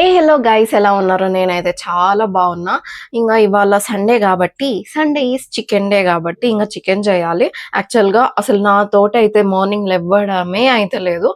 ఏ hello guys ఎలా ఉన్నారు? నేనైతే చాలా బాగున్నా. ఇంకా ఇవాళ సండే కాబట్టి సండే ఈస్ చికెన్ డే కాబట్టి ఇంకా చికెన్ చేయాలి. యాక్చువల్గా అసలు నా తోట అయితే మార్నింగ్ లేవడమే అయితే లేదు.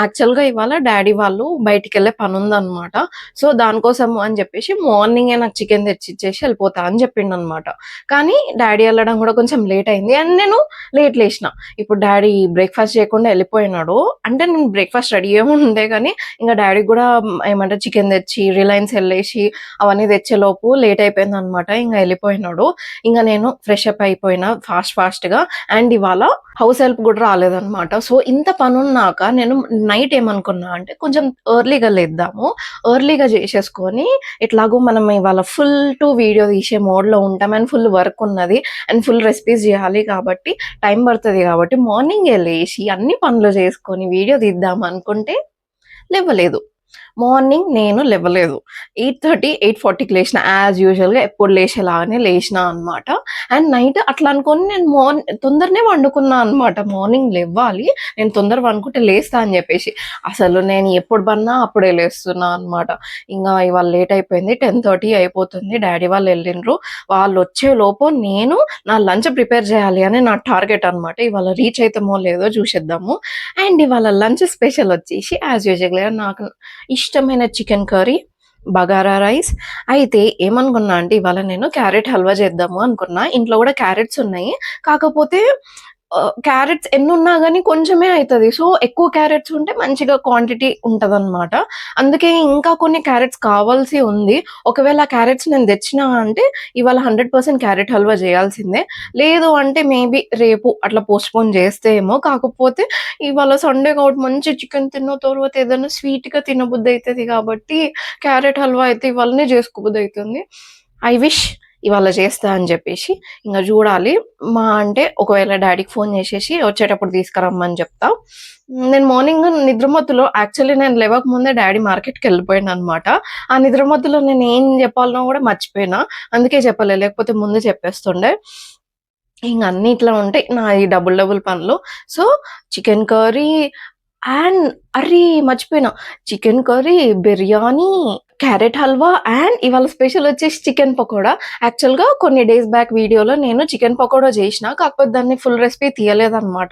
యాక్చువల్గా ఇవాళ డాడీ వాళ్ళు బయటికి వెళ్ళే పని ఉందన్నమాట సో దానికోసం అని చెప్పేసి మార్నింగే నాకు చికెన్ తెచ్చి ఇచ్చేసి వెళ్ళిపోతా అని చెప్పిండు అనమాట కానీ డాడీ వెళ్ళడం కూడా కొంచెం లేట్ అయింది. అండ్ నేను లేట్ లేచిన. ఇప్పుడు డాడీ బ్రేక్ఫాస్ట్ చేయకుండా వెళ్ళిపోయినాడు. అంటే నేను బ్రేక్ఫాస్ట్ రెడీ ఏమి ఉండే కానీ ఇంకా డాడీకి కూడా ఏమంటారు చికెన్ తెచ్చి రిలయన్స్ వెళ్ళేసి అవన్నీ తెచ్చేలోపు లేట్ అయిపోయింది అనమాట ఇంకా వెళ్ళిపోయినాడు ఇంకా నేను ఫ్రెష్ అప్ అయిపోయినా ఫాస్ట్ ఫాస్ట్గా అండ్ ఇవాళ హౌస్ హెల్ప్ కూడా రాలేదనమాట. సో ఇంత పని ఉన్నాక నేను నైట్ ఏమనుకున్నా అంటే కొంచెం ఎర్లీగా లేద్దాము. ఎర్లీగా చేసేసుకొని ఎట్లాగో మనం ఇవాళ ఫుల్ టు వీడియో తీసే మోడ్లో ఉంటాం. అండ్ ఫుల్ వర్క్ ఉన్నది. అండ్ ఫుల్ రెసిపీస్ చేయాలి కాబట్టి టైం పడుతుంది కాబట్టి మార్నింగ్ లేచి అన్ని పనులు చేసుకొని వీడియో తీద్దాం అనుకుంటే లేవలేదు. మార్నింగ్ నేను లేవలేదు. ఎయిట్ థర్టీ ఎయిట్ ఫార్టీకి లేచిన యాజ్ యూజువల్గా ఎప్పుడు లేచేలాగానే లేచిన అనమాట అండ్ నైట్ అట్లా అనుకొని నేను మార్నింగ్ తొందరనే వండుకున్నా అనమాట మార్నింగ్ లేవాలి నేను తొందర వండుకుంటే లేస్తా అని చెప్పేసి. అసలు నేను ఎప్పుడు పన్నా అప్పుడే లేస్తున్నా అనమాట ఇంకా ఇవాళ లేట్ అయిపోయింది టెన్ థర్టీ అయిపోతుంది డాడీ వాళ్ళు వెళ్ళిండ్రు. వాళ్ళు వచ్చే లోపు నేను నా లంచ్ ప్రిపేర్ చేయాలి అని నా టార్గెట్ అనమాట ఇవాళ రీచ్ అవుతామో లేదో చూసేద్దాము. అండ్ ఇవాళ లంచ్ స్పెషల్ వచ్చేసి యాజ్ యూజువల్గా నాకు ఇష్టమైన చికెన్ కర్రీ బగారా రైస్. అయితే ఏమనుకున్నా అంటే ఇవాళ నేను క్యారెట్ హల్వా చేద్దాము అనుకున్నా. ఇంట్లో కూడా క్యారెట్స్ ఉన్నాయి. కాకపోతే క్యారెట్స్ ఎన్ని ఉన్నా కానీ కొంచెమే అవుతుంది సో ఎక్కువ క్యారెట్స్ ఉంటే మంచిగా క్వాంటిటీ ఉంటుంది అనమాట అందుకే ఇంకా కొన్ని క్యారెట్స్ కావాల్సి ఉంది. ఒకవేళ ఆ క్యారెట్స్ నేను తెచ్చినా అంటే ఇవాళ హండ్రెడ్ పర్సెంట్ క్యారెట్ హల్వా చేయాల్సిందే. లేదు అంటే మేబీ రేపు అట్లా పోస్ట్ పోన్ చేస్తే ఏమో. కాకపోతే ఇవాళ సండే కాబట్టి మంచి చికెన్ తిన్న తర్వాత ఏదైనా స్వీట్గా తినబుద్ధి అవుతుంది కాబట్టి క్యారెట్ హల్వా అయితే ఇవాళనే చేసుకోబుద్ధి అవుతుంది ఐ విష్ ఇవాళ చేస్తా అని చెప్పేసి ఇంకా చూడాలి. మా అంటే ఒకవేళ డాడీకి ఫోన్ చేసేసి వచ్చేటప్పుడు తీసుకురమ్మని చెప్తా. నేను మార్నింగ్ నిద్రమత్తులో యాక్చువల్లీ నేను లేవక ముందే డాడీ మార్కెట్కి వెళ్ళిపోయాను అనమాట ఆ నిద్రమత్తులో నేను ఏం చెప్పాలనో కూడా మర్చిపోయినా. అందుకే చెప్పలే లేకపోతే ముందు చెప్పేస్తుండే. ఇంక అన్ని ఇట్లా ఉంటాయి నా ఈ డబుల్ డబుల్ పనులు. సో చికెన్ కర్రీ అండ్ అరే మర్చిపోయినా. Chicken curry biryani carrot halwa and ఇవాళ స్పెషల్ వచ్చేసి చికెన్ పకోడా. యాక్చువల్గా కొన్ని డేస్ బ్యాక్ వీడియోలో నేను చికెన్ పకోడా చేసిన కాకపోతే దాన్ని ఫుల్ రెసిపీ తీయలేదన్నమాట.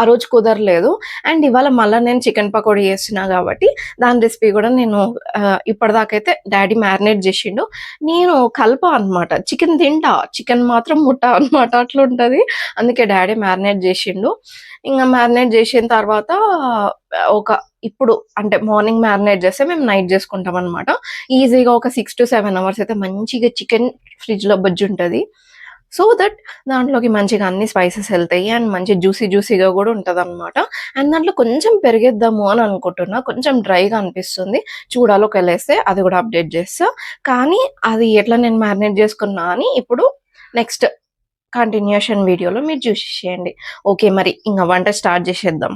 ఆ రోజు కుదరలేదు. అండ్ ఇవాళ మళ్ళీ నేను చికెన్ పకోడా చేస్తున్నా కాబట్టి దాని రెసిపీ కూడా నేను ఇప్పటిదాకైతే డాడీ మ్యారినేట్ చేసిండు. నేను కలప అన్నమాట. చికెన్ తింటా. చికెన్ మాత్రం ముట్ట అనమాట అట్లుంటుంది. అందుకే డాడీ మ్యారినేట్ చేసిండు. ఇంకా మ్యారినేట్ చేసిన తర్వాత ఒక ఇప్పుడు అంటే మార్నింగ్ మ్యారినేట్ చేస్తే మేము నైట్ చేసుకుంటాం అనమాట ఈజీగా ఒక సిక్స్ టు సెవెన్ అవర్స్ అయితే మంచిగా చికెన్ ఫ్రిడ్జ్లో బజ్జి ఉంటుంది. సో దట్ దాంట్లోకి మంచిగా అన్ని స్పైసెస్ వెళ్తాయి అండ్ మంచి జ్యూసీ జ్యూసీగా కూడా ఉంటుంది అనమాట అండ్ దాంట్లో కొంచెం పెరిగేద్దాము అని అనుకుంటున్నా. కొంచెం డ్రైగా అనిపిస్తుంది. చూడాలో కలిస్తే అది కూడా అప్డేట్ చేస్తా. కానీ అది ఎట్లా నేను మ్యారినేట్ చేసుకున్నా అని ఇప్పుడు నెక్స్ట్ కంటిన్యూషన్ వీడియోలో మీరు చూసి చేయండి. ఓకే మరి ఇంకా వంట స్టార్ట్ చేసేద్దాం.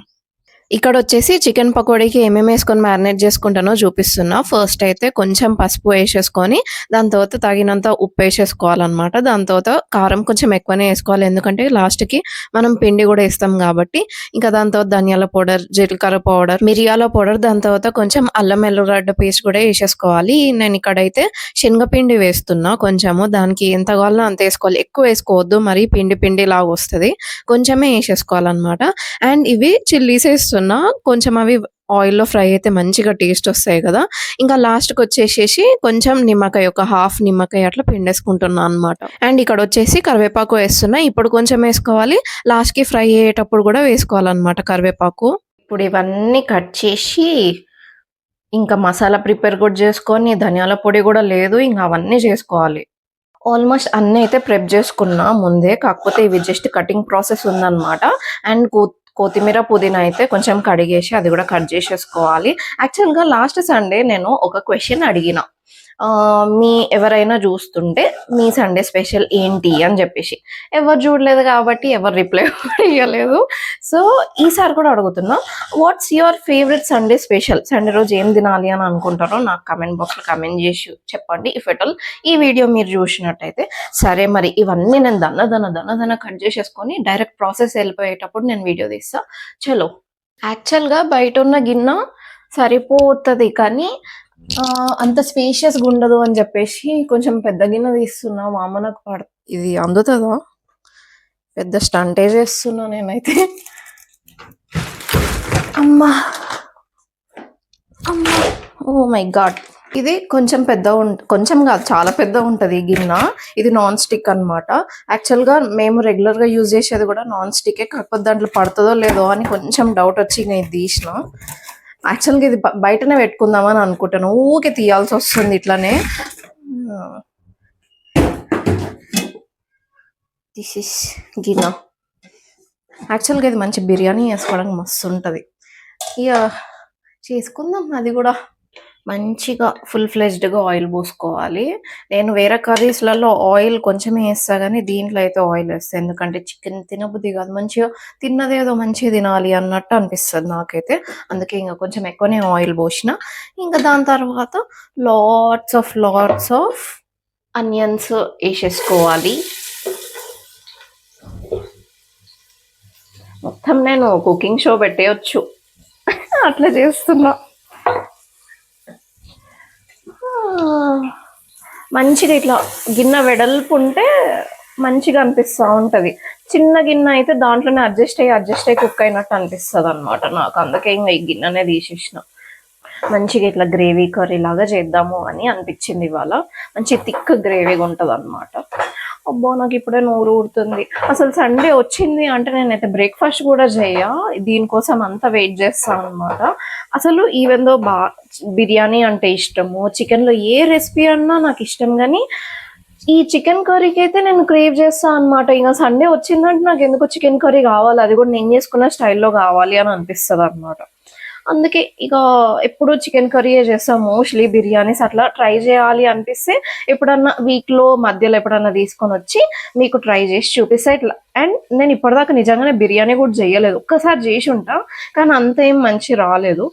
ఇక్కడ వచ్చేసి చికెన్ పకోడీకి ఏమేమి వేసుకొని మ్యారినేట్ చేసుకుంటానో చూపిస్తున్నా. ఫస్ట్ అయితే కొంచెం పసుపు వేసేసుకొని దాని తర్వాత తగినంత ఉప్పు వేసేసుకోవాలన్నమాట. దాని తర్వాత కారం కొంచెం ఎక్కువనే వేసుకోవాలి. ఎందుకంటే లాస్ట్కి మనం పిండి కూడా వేస్తాం కాబట్టి. ఇంకా దాని తర్వాత ధనియాల పౌడర్ జీలకర్ర పౌడర్ మిరియాల పౌడర్ దాని తర్వాత కొంచెం అల్లం ఎల్లుగడ్డ పేస్ట్ కూడా వేసేసుకోవాలి. నేను ఇక్కడైతే శనగపిండి వేస్తున్నా కొంచెము. దానికి ఎంత కావాలో అంత వేసుకోవాలి. ఎక్కువ వేసుకోవద్దు. మరి పిండి పిండి లాగా వస్తుంది. కొంచెమే వేసేసుకోవాలన్నమాట. అండ్ ఇవి చిల్లీస్ వేస్తున్నా కొంచెం అవి ఆయిల్లో ఫ్రై అయితే మంచిగా టేస్ట్ వస్తాయి కదా. ఇంకా లాస్ట్కి వచ్చేసేసి కొంచెం నిమ్మకాయ ఒక హాఫ్ నిమ్మకాయ అట్లా పిండేసుకుంటున్నా అనమాట అండ్ ఇక్కడ వచ్చేసి కరివేపాకు వేస్తున్నా. ఇప్పుడు కొంచెం వేసుకోవాలి. లాస్ట్కి ఫ్రై అయ్యేటప్పుడు కూడా వేసుకోవాలన్నమాట కరివేపాకు. ఇప్పుడు ఇవన్నీ కట్ చేసి ఇంకా మసాలా ప్రిపేర్ కూడా చేసుకొని ధనియాల పొడి కూడా లేదు. ఇంకా అవన్నీ చేసుకోవాలి. ఆల్మోస్ట్ అన్నీ అయితే ప్రెప్ చేసుకున్నా ముందే. కాకపోతే ఇవి జస్ట్ కటింగ్ ప్రాసెస్ ఉందన్నమాట. అండ్ కొత్తిమీర పుదీనా అయితే కొంచెం కడిగేసి అది కూడా కట్ చేసేసుకోవాలి. యాక్చువల్గా లాస్ట్ సండే నేను ఒక క్వశ్చన్ అడిగిన. మీ ఎవరైనా చూస్తుంటే మీ సండే స్పెషల్ ఏంటి అని చెప్పేసి. ఎవరు చూడలేదు కాబట్టి ఎవరు రిప్లై ఇవ్వలేదు సో ఈసారి కూడా అడుగుతున్నా what's your favourite Sunday special Sunday రోజు ఏం తినాలి అని అనుకుంటారో నాకు కమెంట్ బాక్స్లో కమెంట్ చేసి చెప్పండి. ఇఫ్ ఎట్ ఆల్ ఈ వీడియో మీరు చూసినట్టయితే సరే మరి ఇవన్నీ నేను దన్న దన దన్న కట్ చేసేసుకొని డైరెక్ట్ ప్రాసెస్ వెళ్ళిపోయేటప్పుడు నేను వీడియో తీస్తా. చలో. యాక్చువల్గా బయట ఉన్న గిన్నె సరిపోతుంది కానీ అంత స్పేషియస్గా ఉండదు అని చెప్పేసి కొంచెం పెద్ద గిన్నె తీస్తున్నా. మా అమ్మ నాకు పడ ఇది అందుతుందా? పెద్ద స్టంటే చేస్తున్నా నేనైతే. అమ్మా! అమ్మా! ఓ మై గాడ్ ఇది కొంచెం పెద్ద కొంచెం కాదు చాలా పెద్ద ఉంటుంది ఈ గిన్నె. ఇది నాన్ స్టిక్ అనమాట యాక్చువల్గా మేము రెగ్యులర్గా యూజ్ చేసేది కూడా నాన్ స్టికే కాకపోతే దాంట్లో పడుతుందో లేదో అని కొంచెం డౌట్ వచ్చి నేను తీసిన. యాక్చువల్గా ఇది బ- బయటనే పెట్టుకుందామని అనుకుంటాను. ఊకే తీయాల్సి వస్తుంది ఇట్లానే. దిస్ ఇస్ గినా యాక్చువల్గా ఇది మంచి బిర్యానీ వేసుకోవడానికి మస్తు ఉంటుంది. ఇక చేసుకుందాం అది కూడా. మంచిగా ఫుల్ ఫ్లెజ్డ్గా ఆయిల్ పోసుకోవాలి. నేను వేరే కర్రీస్లలో ఆయిల్ కొంచెమే వేస్తా కానీ దీంట్లో అయితే ఆయిల్ వేస్తాను ఎందుకంటే చికెన్ తినబుద్ధి కాదు. మంచిగా తిన్నదేదో మంచిగా తినాలి అన్నట్టు అనిపిస్తుంది నాకైతే. అందుకే ఇంకా కొంచెం ఎక్కువనే ఆయిల్ పోసిన. ఇంకా దాని తర్వాత lots of lots of onions వేసేసుకోవాలి. మొత్తం నేను కుకింగ్ షో పెట్టేయచ్చు. అట్లా చేస్తున్నా ఆ, మంచిగా ఇట్లా గిన్నె వెడల్పు ఉంటే మంచిగా అనిపిస్తూ ఉంటుంది. చిన్న గిన్నె అయితే దాంట్లోనే అడ్జస్ట్ అయ్యి అడ్జస్ట్ అయ్యి కుక్ అయినట్టు అనిపిస్తుంది అనమాట నాకు. అందుకే ఇంకా ఈ గిన్నెనే తీసేసిన. మంచిగా ఇట్లా గ్రేవీ కర్రీ లాగా చేద్దాము అని అనిపించింది ఇవాళ. మంచి థిక్ గ్రేవీగా ఉంటుంది అనమాట అబ్బో నాకు ఇప్పుడే నోరు ఊరుతుంది. అసలు సండే వచ్చింది అంటే నేనైతే బ్రేక్ఫాస్ట్ కూడా చేయ. దీనికోసం అంతా వెయిట్ చేస్తాను అనమాట అసలు ఈవెన్ దో బా బిర్యానీ అంటే ఇష్టము చికెన్లో ఏ రెసిపీ అన్నా నాకు ఇష్టం కానీ ఈ చికెన్ కర్రీకి అయితే నేను క్రేవ్ చేస్తాను అనమాట ఇంకా సండే వచ్చిందంటే నాకు ఎందుకు చికెన్ కర్రీ కావాలి? అది కూడా నేను చేసుకున్న స్టైల్లో కావాలి అని అనిపిస్తుంది అనమాట అందుకే ఇక ఎప్పుడు చికెన్ కర్రీ చేస్తాం మోస్ట్లీ బిర్యానీస్ అట్లా ట్రై చేయాలి అనిపిస్తే ఎప్పుడన్నా వీక్లో మధ్యలో ఎప్పుడన్నా తీసుకొని వచ్చి మీకు ట్రై చేసి చూపిస్తే ఇట్లా. అండ్ నేను ఇప్పటిదాకా నిజంగానే బిర్యానీ కూడా చేయలేదు. ఒక్కసారి చేసి ఉంటా కానీ అంత ఏం మంచి రాలేదు.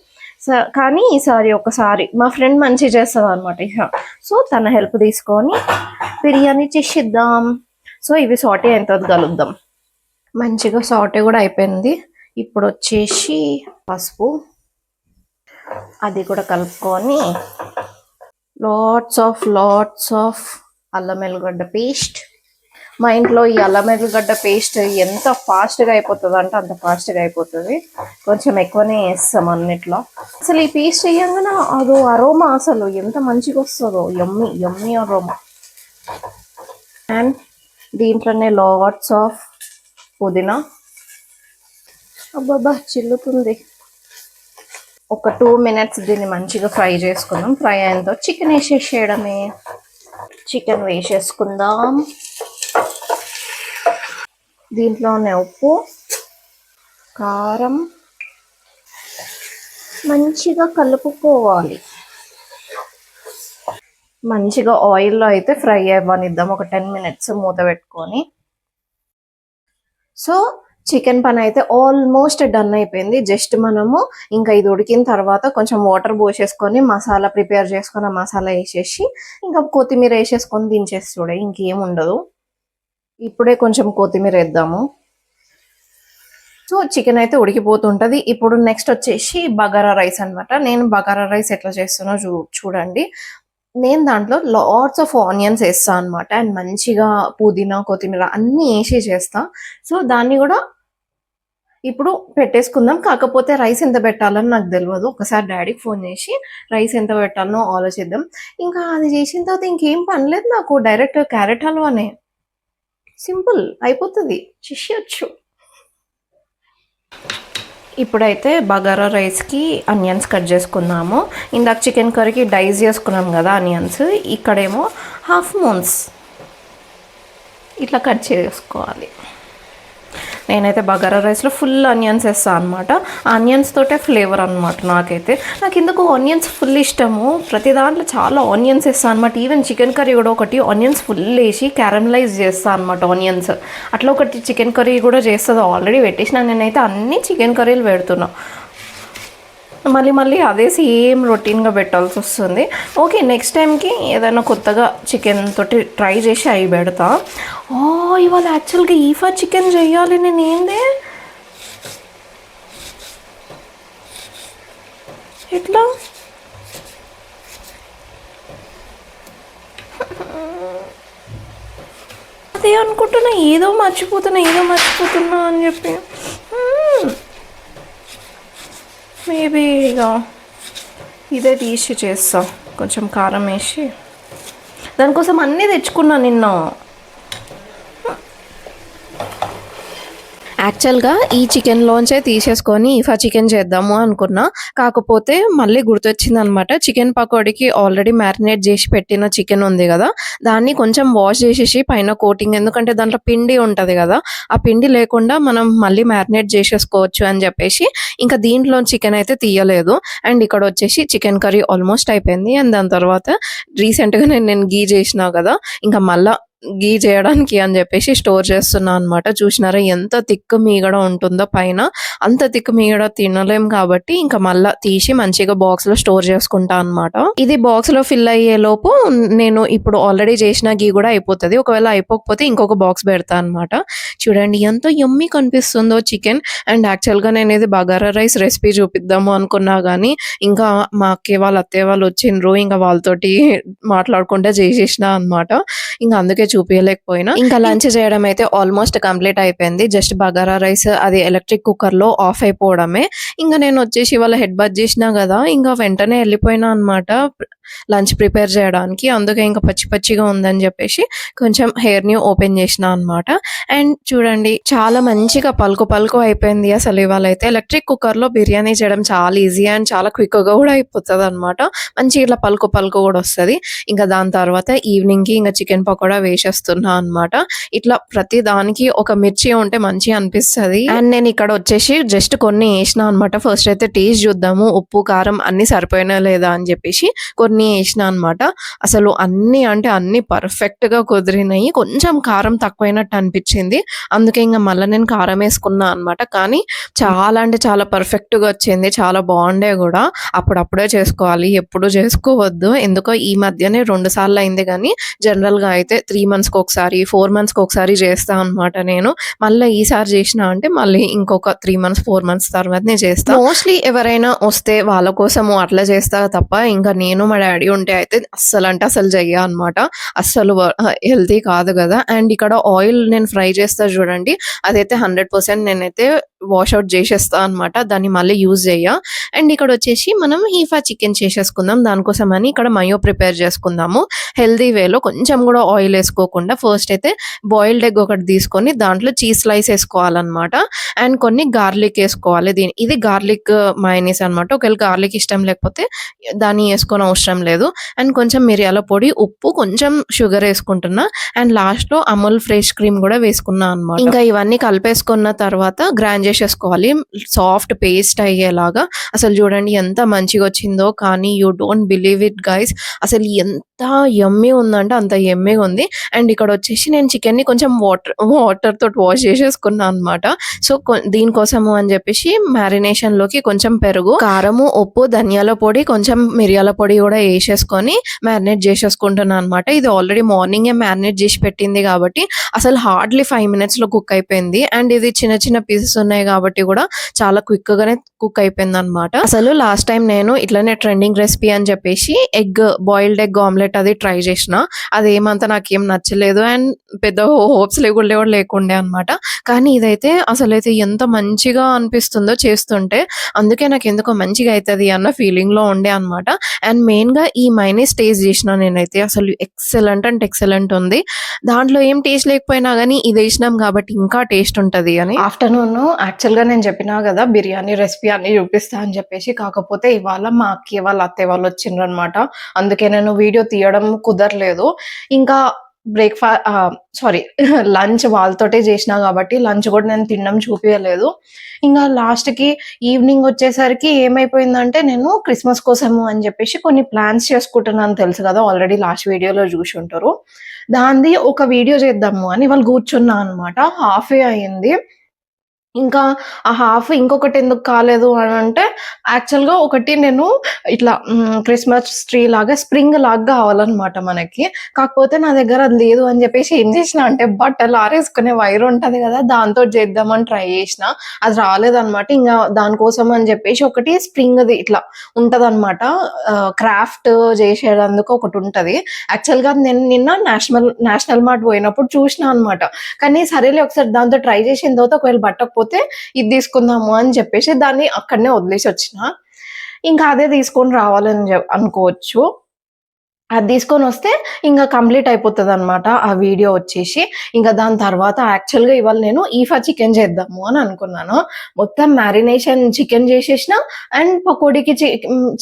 కానీ ఈసారి ఒకసారి మా ఫ్రెండ్ మంచి చేస్తుంది అనమాట ఇక సో తన హెల్ప్ తీసుకొని బిర్యానీ చేసిద్దాం. సో ఇవి సాటే ఎంత కలుద్దాం. మంచిగా సాటే కూడా అయిపోయింది. ఇప్పుడు వచ్చేసి పసుపు. అది కూడా కలుపుకొని లాట్స్ ఆఫ్ లాట్స్ ఆఫ్ అల్లం వెల్లిగడ్డ పేస్ట్ మా ఇంట్లో ఈ అల్లం వెల్లిగడ్డ పేస్ట్ ఎంత ఫాస్ట్గా అయిపోతుంది అంటే అంత ఫాస్ట్గా అయిపోతుంది. కొంచెం ఎక్కువనే వేస్తాం అన్నిట్లో. అసలు ఈ పేస్ట్ వేయంగానే అదో అరోమా అసలు ఎంత మంచిగా వస్తుందో. ఎమ్మి ఎమ్మి అరోమా అండ్ దీంట్లోనే లాట్స్ ఆఫ్ పుదీనా. అబ్బాబా చిల్లుతుంది. ఒక టూ మినిట్స్ దీన్ని మంచిగా ఫ్రై చేసుకుందాం. ఫ్రై అయిన చికెన్ వేసేసేయడమే. చికెన్ వేసేసుకుందాం. దీంట్లోనే ఉప్పు కారం మంచిగా కలుపుకోవాలి. మంచిగా ఆయిల్లో అయితే ఫ్రై అవ్వనిద్దాం. ఒక టెన్ మినిట్స్ మూత పెట్టుకొని. సో చికెన్ పని అయితే ఆల్మోస్ట్ డన్ అయిపోయింది. జస్ట్ మనము ఇంకా ఇది ఉడికిన తర్వాత కొంచెం వాటర్ పోసేసుకొని మసాలా ప్రిపేర్ చేసుకున్న ఆ మసాలా వేసేసి ఇంకా కొత్తిమీర వేసేసుకొని దించేసి చూడే ఇంకేం ఉండదు. ఇప్పుడే కొంచెం కొత్తిమీర వేద్దాము. సో చికెన్ అయితే ఉడికిపోతుంటుంది. ఇప్పుడు నెక్స్ట్ వచ్చేసి బగారా రైస్ అన్నమాట. నేను బగారా రైస్ ఎట్లా చేస్తానో చూ చూడండి. నేను దాంట్లో లాట్స్ ఆఫ్ ఆనియన్స్ వేస్తాను అనమాట అండ్ మంచిగా పుదీనా కొత్తిమీర అన్నీ వేసి చేస్తా. సో దాన్ని కూడా ఇప్పుడు పెట్టేసుకుందాం. కాకపోతే రైస్ ఎంత పెట్టాలని నాకు తెలియదు ఒకసారి డాడీకి ఫోన్ చేసి రైస్ ఎంత పెట్టాలనో ఆలోచిద్దాం. ఇంకా అది చేసిన తర్వాత ఇంకేం పనిలేదు నాకు. Direct carrot హల్వానే. సింపుల్ అయిపోతుంది. చేసేయచ్చు. ఇప్పుడైతే బగారా రైస్కి అనియన్స్ కట్ చేసుకుందాము. ఇందాక చికెన్ కర్రీకి డైస్ చేసుకున్నాం కదా ఆనియన్స్. ఇక్కడేమో హాఫ్ మూన్స్. ఇట్లా కట్ చేసుకోవాలి. నేనైతే బగారా రైస్లో ఫుల్ ఆనియన్స్ వేస్తాను అనమాట ఆనియన్స్ తోటే ఫ్లేవర్ అనమాట నాకైతే. నాకు ఎందుకు ఆనియన్స్ ఫుల్ ఇష్టము? ప్రతి దాంట్లో చాలా ఆనియన్స్ వేస్తాను అనమాట ఈవెన్ చికెన్ కర్రీ కూడా ఒకటి ఆనియన్స్ ఫుల్ వేసి క్యారమలైజ్ చేస్తాను అనమాట ఆనియన్స్. అట్లా ఒకటి చికెన్ కర్రీ కూడా చేస్తుంది ఆల్రెడీ పెట్టేసిన నేనైతే అన్ని చికెన్ కర్రీలు పెడుతున్నా. మళ్ళీ మళ్ళీ అదే సేమ్ రొటీన్గా పెట్టాల్సి వస్తుంది. ఓకే నెక్స్ట్ టైంకి ఏదైనా కొత్తగా చికెన్ తోటి ట్రై చేసి అవి పెడతా. ఓ ఇవాళ యాక్చువల్గా ఈఫా చికెన్ చేయాలి నేను ఏంది? ఎట్లా? అదే అనుకుంటున్నా ఏదో మర్చిపోతున్నా ఏదో మర్చిపోతున్నా అని చెప్పి. మేబీ ఇక ఇదే తీసి చేస్తా. కొంచెం కారం వేసి. దానికోసం అన్నీ తెచ్చుకున్నా నిన్న. యాక్చువల్గా ఈ చికెన్లోంచే తీసేసుకొని ఇఫా చికెన్ చేద్దాము అనుకున్నా. కాకపోతే మళ్ళీ గుర్తొచ్చింది అనమాట చికెన్ పకోడీకి ఆల్రెడీ మ్యారినేట్ చేసి పెట్టిన చికెన్ ఉంది కదా. దాన్ని కొంచెం వాష్ చేసేసి పైన కోటింగ్ ఎందుకంటే దాంట్లో పిండి ఉంటుంది కదా. ఆ పిండి లేకుండా మనం మళ్ళీ మ్యారినేట్ చేసేసుకోవచ్చు అని చెప్పేసి ఇంకా దీంట్లో చికెన్ అయితే తీయలేదు. అండ్ ఇక్కడ వచ్చేసి చికెన్ కర్రీ ఆల్మోస్ట్ అయిపోయింది. అండ్ దాని తర్వాత రీసెంట్గా నేను నేను గీ చేసినా కదా. ఇంకా మళ్ళీ గీ చేయడానికి అని చెప్పేసి స్టోర్ చేస్తున్నా అనమాట చూసినారా ఎంత తిక్కు మీగడ ఉంటుందో పైన. అంత తిక్కు మీగడ తినలేం కాబట్టి ఇంకా మళ్ళా తీసి మంచిగా బాక్స్లో స్టోర్ చేసుకుంటా అన్నమాట. ఇది బాక్స్లో ఫిల్ అయ్యే లోపు నేను ఇప్పుడు ఆల్రెడీ చేసిన గీ కూడా అయిపోతుంది. ఒకవేళ అయిపోకపోతే ఇంకొక బాక్స్ పెడతా అన్నమాట. చూడండి ఎంత ఎమ్మి కనిపిస్తుందో చికెన్. అండ్ యాక్చువల్గా నేను ఇది బగారా రైస్ రెసిపీ చూపిద్దాము అనుకున్నా గానీ ఇంకా మా అక్క వాళ్ళ అత్తయ్య వాళ్ళు వచ్చిండ్రు. ఇంకా వాళ్ళతోటి మాట్లాడుకుంటే చేసేసిన అన్నమాట. ఇంకా అందుకే చూపించలేకపోయినా ఇంకా లంచ్ చేయడం అయితే ఆల్మోస్ట్ కంప్లీట్ అయిపోయింది. జస్ట్ బగారా రైస్ అది ఎలక్ట్రిక్ కుక్కర్లో ఆఫ్ అయిపోవడమే. ఇంకా నేను వచ్చేసి వాళ్ళ హెడ్ బజ్ చేసినా కదా ఇంకా వెంటనే వెళ్ళిపోయినా అన్నమాట. లంచ్ ప్రిపేర్ చేయడానికి. అందుకే ఇంకా పచ్చి పచ్చిగా ఉందని చెప్పేసి కొంచెం హెయిర్ని ఓపెన్ చేసిన అనమాట అండ్ చూడండి చాలా మంచిగా పలుకు పలుకు అయిపోయింది అసలు ఇవాళ అయితే ఎలక్ట్రిక్ కుక్కర్లో బిర్యానీ చేయడం చాలా ఈజీ అండ్ చాలా క్విక్గా కూడా అయిపోతుంది అనమాట మంచి ఇట్లా పలుకు పలుకు కూడా వస్తది. ఇంకా దాని తర్వాత ఈవినింగ్కి ఇంకా చికెన్ పకోడా వేసేస్తున్నా అన్నమాట. ఇట్లా ప్రతి దానికి ఒక మిర్చి ఉంటే మంచి అనిపిస్తుంది. అండ్ నేను ఇక్కడ వచ్చేసి జస్ట్ కొన్ని వేసిన అనమాట ఫస్ట్ అయితే టేస్ట్ చూద్దాము ఉప్పు కారం అన్ని సరిపోయినా లేదా అని చెప్పేసి కొన్ని వేసిన అనమాట అసలు అన్నీ అంటే అన్ని పర్ఫెక్ట్గా కుదిరినాయి. కొంచెం కారం తక్కువైనట్టు అనిపించింది. అందుకే ఇంకా మళ్ళీ నేను కారం వేసుకున్నా అనమాట కానీ చాలా అంటే చాలా పర్ఫెక్ట్గా వచ్చింది. చాలా బాగుండే కూడా. అప్పుడప్పుడే చేసుకోవాలి. ఎప్పుడు చేసుకోవద్దు. ఎందుకో ఈ మధ్యనే రెండు సార్లు అయింది కానీ జనరల్గా అయితే త్రీ మంత్స్కి ఒకసారి ఫోర్ మంత్స్కి ఒకసారి చేస్తా అనమాట నేను. మళ్ళీ ఈసారి చేసిన అంటే మళ్ళీ ఇంకొక త్రీ మంత్స్ ఫోర్ మంత్స్ తర్వాతనే చేస్తా. మోస్ట్లీ ఎవరైనా వస్తే వాళ్ళ కోసము అట్లా చేస్తా తప్ప ఇంకా నేను మా డాడీ ఉంటే అయితే అస్సలు అంటే అసలు చెయ్య అనమాట అస్సలు హెల్తీ కాదు కదా. అండ్ ఇక్కడ ఆయిల్ నేను ఫ్రై చేస్తా చూడండి. అదైతే హండ్రెడ్ పర్సెంట్ నేనైతే వాష్ అవుట్ చేసేస్తా అనమాట దాన్ని మళ్ళీ యూజ్ చేయ అండ్ ఇక్కడ వచ్చేసి మనం హీఫా చికెన్ చేసేసుకుందాం. దానికోసం అని ఇక్కడ మయో ప్రిపేర్ చేసుకుందాము. హెల్దీ వేలో కొంచెం కూడా ఆయిల్ వేసుకోకుండా ఫస్ట్ అయితే బాయిల్డ్ ఎగ్ ఒకటి తీసుకొని దాంట్లో చీజ్ స్లైస్ వేసుకోవాలన్నమాట. అండ్ కొన్ని గార్లిక్ వేసుకోవాలి. దీని ఇది గార్లిక్ మైనీస్ అన్నమాట. ఒకవేళ గార్లిక్ ఇష్టం లేకపోతే దాన్ని వేసుకొని అవసరం లేదు. అండ్ కొంచెం మిరియాల పొడి ఉప్పు కొంచెం షుగర్ వేసుకుంటున్నా. అండ్ లాస్ట్లో అమూల్ ఫ్రెష్ క్రీమ్ కూడా వేసుకున్నా అన్నమాట. ఇంకా ఇవన్నీ కలిపేసుకున్న తర్వాత గ్రైండ్ చేసేసుకోవాలి. సాఫ్ట్ పేస్ట్ అయ్యేలాగా. అసలు చూడండి ఎంత మంచిగా వచ్చిందో. కానీ you don't believe it guys. అసలు ఎంత ఎమ్మె ఉందంటే అంత యమ్మీగా ఉంది. అండ్ ఇక్కడ వచ్చేసి నేను చికెన్ని కొంచెం వాటర్ వాటర్ తోటి వాష్ చేసేసుకున్నాను అనమాట సో దీనికోసము అని చెప్పేసి మ్యారినేషన్లోకి కొంచెం పెరుగు కారము ఉప్పు ధనియాల పొడి కొంచెం మిరియాల పొడి కూడా వేసేసుకొని మ్యారినేట్ చేసేసుకుంటున్నాను అనమాట ఇది ఆల్రెడీ మార్నింగే మ్యారినేట్ చేసి పెట్టింది కాబట్టి అసలు హార్డ్లీ ఫైవ్ మినిట్స్లో కుక్ అయిపోయింది. అండ్ ఇది చిన్న చిన్న పీసెస్ ఉన్నాయి కాబట్టి కూడా చాలా క్విక్గానే కుక్ అయిపోయింది అనమాట అసలు లాస్ట్ టైం నేను ఇట్లనే ట్రెండింగ్ రెసిపీ అని చెప్పేసి ఎగ్ బాయిల్డ్ ఎగ్ ఆమ్లెట్ అది ట్రై చేసిన. అది ఏమంతా నాకేం నచ్చలేదు అండ్ పెద్ద హోప్స్ లేకుండా లేకుండే అనమాట కానీ ఇదైతే అసలు అయితే ఎంత మంచిగా అనిపిస్తుందో చేస్తుంటే అందుకే నాకు ఎందుకో మంచిగా అవుతుంది అన్న ఫీలింగ్లో ఉండే అనమాట అండ్ మెయిన్ మెయిన్గా ఈ మైనీస్ టేస్ట్ చేసిన నేనైతే అసలు ఎక్సలెంట్ అంటే ఎక్సలెంట్ ఉంది. దాంట్లో ఏం టేస్ట్ లేకపోయినా కానీ ఇది వేసినాం కాబట్టి ఇంకా టేస్ట్ ఉంటది అని. ఆఫ్టర్నూన్ యాక్చువల్గా నేను చెప్పినా కదా బిర్యానీ రెసిపీ అన్ని చూపిస్తా అని చెప్పేసి కాకపోతే ఇవాళ మా అక్క వాళ్ళ అత్తయ్య వాళ్ళు వచ్చిండ్రు అనమాట అందుకే నేను వీడియో తీయడం కుదరలేదు. ఇంకా బ్రేక్ఫాస్ట్ సారీ లంచ్ వాళ్ళతోటే చేసిన కాబట్టి లంచ్ కూడా నేను తినడం చూపించలేదు ఇంకా లాస్ట్కి ఈవినింగ్ వచ్చేసరికి ఏమైపోయిందంటే నేను క్రిస్మస్ కోసము అని చెప్పేసి కొన్ని ప్లాన్స్ చేసుకుంటున్నాను తెలుసు కదా ఆల్రెడీ లాస్ట్ వీడియోలో చూసి ఉంటారు. దాన్ని ఒక వీడియో చేద్దాము అని వాళ్ళు కూర్చున్నా అనమాట హాఫ్ అయింది. ఇంకా ఆ హాఫ్ ఇంకొకటి ఎందుకు కాలేదు అని అంటే యాక్చువల్‌గా ఒకటి నేను ఇట్లా క్రిస్మస్ ట్రీ లాగా స్ప్రింగ్ లాగా కావాలన్నమాట మనకి. కాకపోతే నా దగ్గర అది లేదు అని చెప్పేసి ఏం చేసినా అంటే బట్టలు ఆరేసుకునే వైర్ ఉంటుంది కదా! దాంతో చేద్దామని ట్రై చేసిన. అది రాలేదనమాట. ఇంకా దానికోసం అని చెప్పేసి ఒకటి స్ప్రింగ్‌ది ఇట్లా ఉంటదనమాట. ఆహ్, క్రాఫ్ట్ చేసేదందుకు ఉంటుంది యాక్చువల్‌గా నేను నిన్న నేషనల్ నేషనల్ మార్ట్ పోయినప్పుడు చూసిన అనమాట. కానీ సరేలే ఒకసారి దాంతో ట్రై చేసిన తర్వాత ఒకవేళ కాకపోతే ఇది తీసుకుందాము అని చెప్పేసి దాన్ని అక్కడనే వదిలేసి వచ్చిన ఇంకా అదే తీసుకొని రావాలని అనుకోవచ్చు. అది తీసుకొని వస్తే ఇంకా కంప్లీట్ అయిపోతుంది అనమాట ఆ వీడియో వచ్చేసి. ఇంకా దాని తర్వాత యాక్చువల్‌గా ఇవాళ నేను ఈఫా చికెన్ చేద్దాము అని అనుకున్నాను. మొత్తం మ్యారినేషన్ చికెన్ చేసేసిన అండ్ పకోడీకి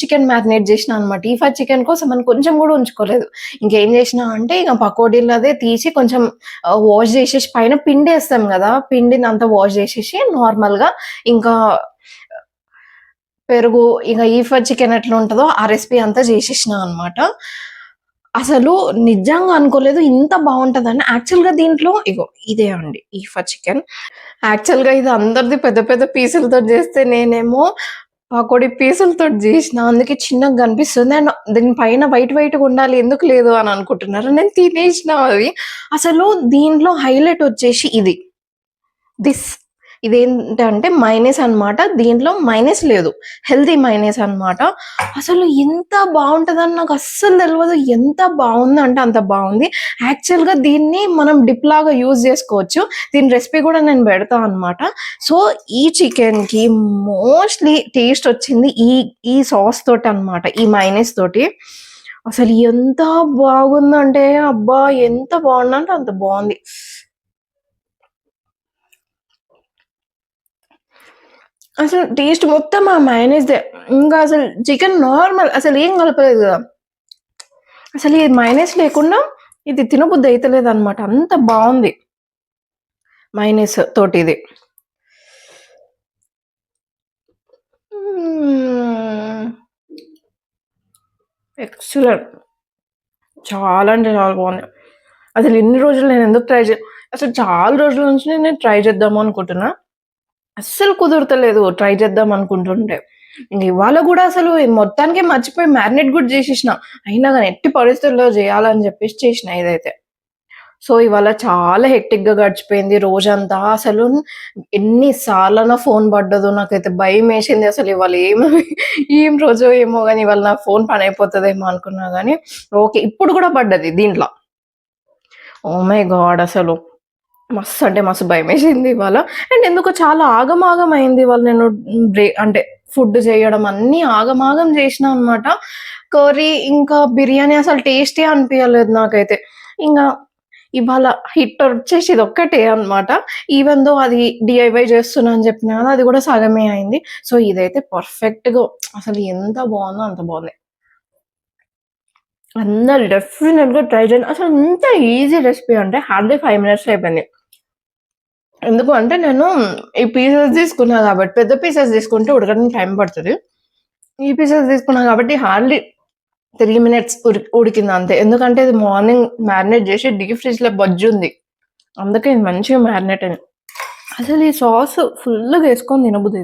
చికెన్ మ్యారినేట్ చేసినా అనమాట. ఈఫా చికెన్ కోసం అని కొంచెం కూడా ఉంచుకోలేదు. ఇంకేం చేసినా అంటే ఇంకా పకోడీలదే తీసి కొంచెం వాష్ చేసేసి పైన పిండి వేస్తాం కదా! పిండినంత వాష్ చేసేసి నార్మల్‌గా ఇంకా పెరుగు ఇక ఈఫా చికెన్ ఎట్లా ఉంటుందో ఆ రెసిపీ అంతా చేసేసిన అనమాట. అసలు నిజంగా అనుకోలేదు ఇంత బాగుంటుందని యాక్చువల్‌గా దీంట్లో ఇగో ఇదే అండి ఈఫా చికెన్. యాక్చువల్‌గా ఇది అందరిది పెద్ద పెద్ద పీసులతో చేస్తే నేనేమో పకోడీ పీసులతో చేసిన అందుకే చిన్నగా కనిపిస్తుంది. అండ్ దీని పైన వైట్ వైట్‌గా ఉండాలి ఎందుకు లేదు అని అనుకుంటున్నారు నేను తినేసిన అది. అసలు దీంట్లో హైలైట్ వచ్చేసి ఇది. దిస్ ఇదేంటంటే మైనస్ అనమాట. దీంట్లో మైనస్ లేదు. హెల్తీ మైనస్ అనమాట. అసలు ఎంత బాగుంటుందని నాకు అస్సలు తెలియదు ఎంత బావుందంటే అంత బాగుంది యాక్చువల్‌గా దీన్ని మనం డిప్ లాగా యూజ్ చేసుకోవచ్చు. దీని రెసిపీ కూడా నేను పెడతా అనమాట. సో, ఈ చికెన్‌కి మోస్ట్‌లీ టేస్ట్ వచ్చింది ఈ ఈ సాస్ తోటి అనమాట ఈ మైనస్ తోటి. అసలు ఎంత బాగుందంటే అబ్బా! ఎంత బాగుందంటే అంత బాగుంది అసలు టేస్ట్ మొత్తం ఆ మైనస్దే ఇంకా అసలు చికెన్ నార్మల్ అసలు ఏం కలపలేదు కదా! అసలు ఇది మైనస్ లేకుండా ఇది తినబుద్ధి అయితలేదనమాట. అంత బాగుంది మైనస్ తోటిది. ఇది ఎక్సలెంట్. చాలా అంటే చాలా బాగుంది అసలు ఎన్ని రోజులు నేను ఎందుకు ట్రై చే అసలు చాలా రోజుల నుంచి నేను ట్రై చేద్దాము అనుకుంటున్నా. అస్సలు కుదురుతలేదు ట్రై చేద్దాం అనుకుంటుంటే. ఇవాళ కూడా అసలు మొత్తానికి మర్చిపోయి మ్యారినేట్ గుడ్ చేసేసిన. అయినా కానీ ఎట్టి పరిస్థితుల్లో చేయాలని చెప్పేసి చేసిన ఇదైతే. సో, ఇవాళ చాలా హెక్టిక్‌గా గడిచిపోయింది రోజంతా. అసలు ఎన్ని సార్లు నా ఫోను పడ్డదో నాకైతే భయమేసింది. అసలు ఇవాళ ఏమో ఏం రోజో ఏమో కానీ ఇవాళ నా ఫోన్ పని అయిపోతుందేమో అనుకున్నా కానీ ఓకే. ఇప్పుడు కూడా పడ్డది దీంట్లో. Oh my god! అసలు మస్తు అంటే మస్తు భయమేసింది ఇవాళ. అండ్ ఎందుకో చాలా ఆగమాగం అయింది ఇవాళ నేను బ్రే అంటే ఫుడ్ చేయడం అన్నీ ఆగమాగం చేసినా అనమాట. కర్రీ ఇంకా బిర్యానీ అసలు టేస్టే అనిపించలేదు నాకైతే. ఇంకా ఇవాళ హిట్ వచ్చేసి ఒక్కటే అనమాట. ఈవెన్ దో అది డిఐవై చేస్తున్నా అని చెప్పినా కదా! అది కూడా సగమే అయింది. సో, ఇదైతే పర్ఫెక్ట్‌గా అసలు ఎంత బాగుందో అంత బాగుంది అందరు డెఫినెట్గా ట్రై చేయండి. అసలు అంత ఈజీ రెసిపీ అంటే హార్డ్‌లీ ఫైవ్ మినిట్స్ అయిపోయింది. ఎందుకు అంటే నేను ఈ పీసెస్ తీసుకున్నా కాబట్టి పెద్ద పీసెస్ తీసుకుంటే ఉడకడానికి టైం పడుతుంది ఈ పీసెస్ తీసుకున్నా కాబట్టి హార్డ్‌లీ త్రీ మినిట్స్ ఉడి ఉడికింది అంతే. ఎందుకంటే ఇది మార్నింగ్ మ్యారినేట్ చేసి డీప్ ఫ్రిడ్జ్‌లో బజ్జుంది. అందుకే ఇది మంచిగా మ్యారినేట్ అయింది. అసలు ఈ సాస్ ఫుల్గా వేసుకొని తినబుద్ధి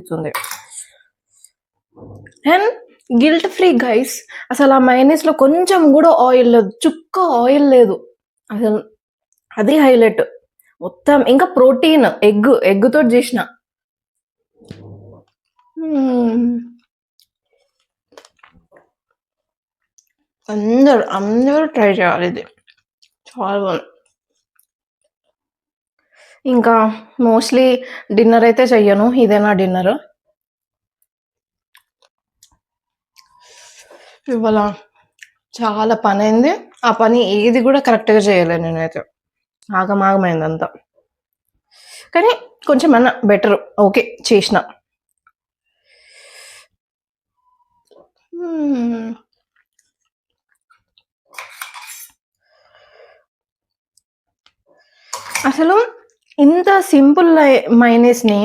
అండ్ గిల్ట్ ఫ్రీ గైస్. అసలు ఆ మైనీస్లో కొంచెం కూడా ఆయిల్ లేదు. చుక్క ఆయిల్ లేదు. అసలు అది హైలైట్. మొత్తం ఇంకా ప్రోటీన్ ఎగ్ ఎగ్ తోటి చేసిన. అందరూ, అందరూ ట్రై చేయాలి ఇది. చాలా బావుంది. ఇంకా మోస్ట్‌లీ డిన్నర్ అయితే చెయ్యను. ఇదే నా డిన్నరు. ఇవాళ చాలా పనైంది. ఆ పని ఏది కూడా కరెక్ట్‌గా చేయలే నేనైతే. ఆగమాగమైంది అంతా కానీ అన్న బెటర్. ఓకే. చేసిన. అసలు ఇంత సింపుల్ మైనస్ని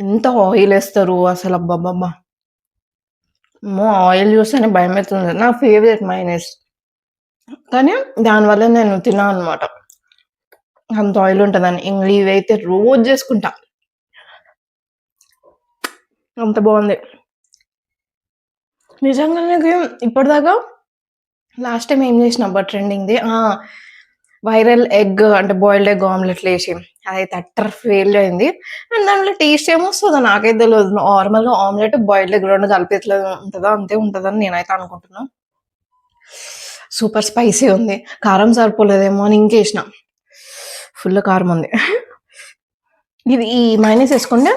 ఎంత ఆయిల్ వేస్తారు అసలు అబ్బబ్బబ్బా! అమ్మో! ఆయిల్ చూస్తేనే భయమైతుంది. నా ఫేవరెట్ మైనస్ కానీ దానివల్ల నేను తిన్నాను అనమాట. అంత ఆయిల్ ఉంటుందని. ఇంగ ఇవైతే రోజు చేసుకుంటా. అంత బాగుంది. నిజంగా నాకు ఇప్పటిదాకా లాస్ట్ టైం ఏం చేసిన అబ్బా ట్రెండింగ్ది వైరల్ ఎగ్ అంటే బాయిల్డ్ ఎగ్ ఆమ్లెట్లు వేసి అదైతే అట్టర్ ఫెయిల్ అయింది. అండ్ దాంట్లో టేస్ట్ ఏమొస్తుందో నాకైతే తెలియదు నార్మల్గా ఆమ్లెట్ బాయిల్డ్ ఎగ్ రెండు కలిపి ఎట్లా ఉంటుందో అంతే ఉంటుందని నేనైతే అనుకుంటున్నాను సూపర్ స్పైసీ ఉంది. కారం సరిపోలేదేమో అని ఇంకేసిన. ఫుల్ కారం ఉంది. ఇది ఈ మైనస్ వేసుకుంటే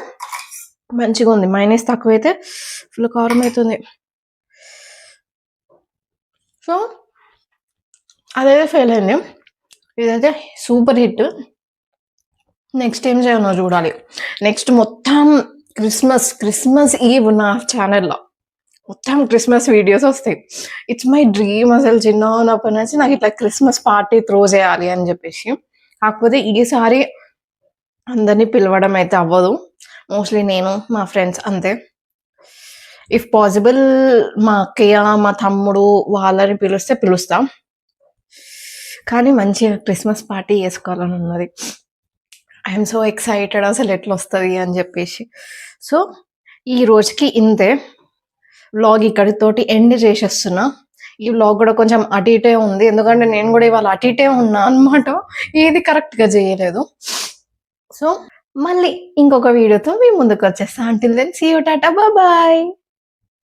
మంచిగా ఉంది. మైనస్ తక్కువైతే ఫుల్ కారం అవుతుంది సో అదైతే ఫెయిల్ అయింది. ఇదైతే సూపర్ హిట్ నెక్స్ట్ ఏం చేయను చూడాలి. నెక్స్ట్ మొత్తం క్రిస్మస్ క్రిస్మస్ ఈవ్ నా ఛానల్లో మొత్తం క్రిస్మస్ వీడియోస్ వస్తాయి. ఇట్స్ మై డ్రీమ్ అసలు చిన్న ఉన్నప్పటి నుంచి నాకు ఇట్లా క్రిస్మస్ పార్టీ త్రో చేయాలి అని చెప్పేసి. కాకపోతే ఈసారి అందరినీ పిలవడం అయితే అవ్వదు. మోస్ట్లీ నేను మా ఫ్రెండ్స్ అంతే. ఇఫ్ పాసిబుల్ మా అక్కయ్య మా తమ్ముడు వాళ్ళని పిలిస్తే పిలుస్తాం. కానీ మంచిగా క్రిస్మస్ పార్టీ చేసుకోవాలని ఉన్నది. ఐఎమ్ సో ఎక్సైటెడ్ అసలు ఎట్లా వస్తుంది అని చెప్పేసి. సో ఈ రోజుకి ఇంతే. వ్లాగ్ ఇక్కడితోటి ఎండ్ చేసేస్తున్నా. ఈ బ్లాగ్ కూడా కొంచెం అటు ఇటే ఉంది. ఎందుకంటే నేను కూడా ఇవాళ అటు ఇటే ఉన్నా అనమాట ఏది కరెక్ట్గా చేయలేదు. సో మళ్ళీ ఇంకొక వీడియోతో మీ ముందుకు వచ్చేస్తా. Until then see you tata bye